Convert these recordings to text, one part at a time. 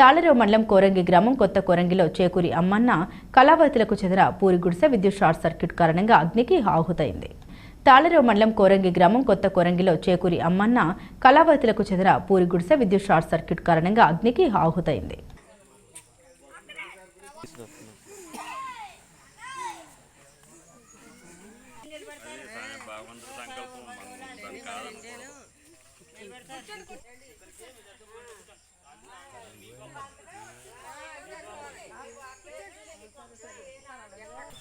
తాళరేవు మండలం కోరంగి గ్రామం కొత్త కోరంగిలో చేకూరి అమ్మన్న కళావతులకు చెందిన పూరి గుడిసె విద్యుత్ షార్ట్ సర్క్యూట్ కారణంగా అగ్నికి ఆహుతైంది తాళరేవు మండలం కోరంగి గ్రామం కొత్త కోరంగిలో చేకూరి అమ్మన్న కళావతులకు చెందిన పూరి గుడిసె విద్యుత్ షార్ట్ సర్క్యూట్ కారణంగా అగ్నికి ఆహుతైంది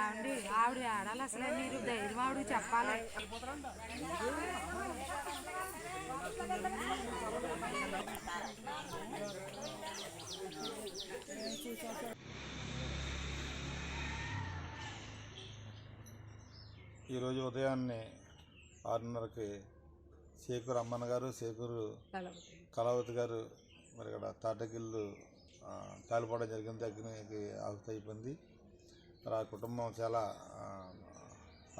ఏమండి ఆవిడ ఆడాలి అసలు మీరు ధైర్యం ఆవిడ చెప్పాలి. ఈరోజు ఉదయాన్నే ఆరున్నరకి శేఖర్ అమ్మన్ గారు శేఖరు కళావతి గారు మరి ఇక్కడ తాటగిల్లు కాలిపోవడం జరిగింది అగ్నికి ఆహుతి అయిపోయింది. మరి ఆ కుటుంబం చాలా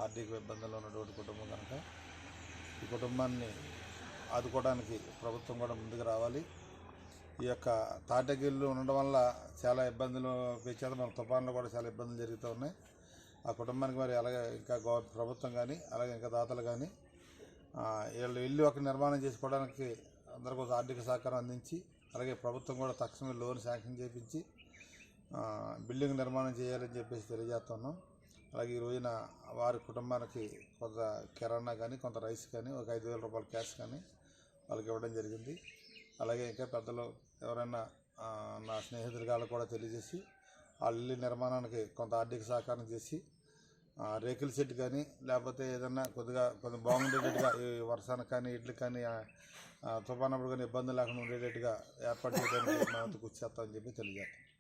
ఆర్థిక ఇబ్బందుల్లో ఉన్నటువంటి కుటుంబం కనుక ఈ కుటుంబాన్ని ఆదుకోవడానికి ప్రభుత్వం కూడా ముందుకు రావాలి. ఈ యొక్క తాటగిళ్ళు ఉండడం వల్ల చాలా ఇబ్బందులు చేత మన తుఫాన్లు కూడా చాలా ఇబ్బందులు జరుగుతూ ఉన్నాయి. ఆ కుటుంబానికి మరి అలాగే ఇంకా గవ ప్రభుత్వం కానీ అలాగే ఇంకా దాతలు కానీ వీళ్ళు ఇల్లు ఒక నిర్మాణం చేసుకోవడానికి అందరికీ ఆర్థిక సహకారం అందించి అలాగే ప్రభుత్వం కూడా తక్షణమే లోన్ శాంక్షన్ చేయించి బిల్డింగ్ నిర్మాణం చేయాలని చెప్పేసి తెలియజేస్తున్నాం అలాగే ఈ రోజున వారి కుటుంబానికి కొంత కిరాణా కానీ కొంత రైస్ కానీ ఒక ఐదు వేల రూపాయల క్యాష్ కానీ వాళ్ళకి ఇవ్వడం జరిగింది. అలాగే ఇంకా పెద్దలు ఎవరైనా నా స్నేహితులు వాళ్ళు కూడా తెలియజేసి వాళ్ళ ఇల్లు నిర్మాణానికి కొంత ఆర్థిక సహకారం చేసి రేకుల సెట్ కానీ లేకపోతే ఏదన్నా కొద్దిగా కొంచెం బాగుండేటట్టుగా ఈ వర్షానికి కానీ ఇడ్లకి కానీ తుఫానప్పుడు కానీ ఇబ్బంది లేకుండా ఉండేటట్టుగా ఏర్పాటు చేయడానికి మా వంతు కృషి చేస్తామని చెప్పి తెలియజేస్తాం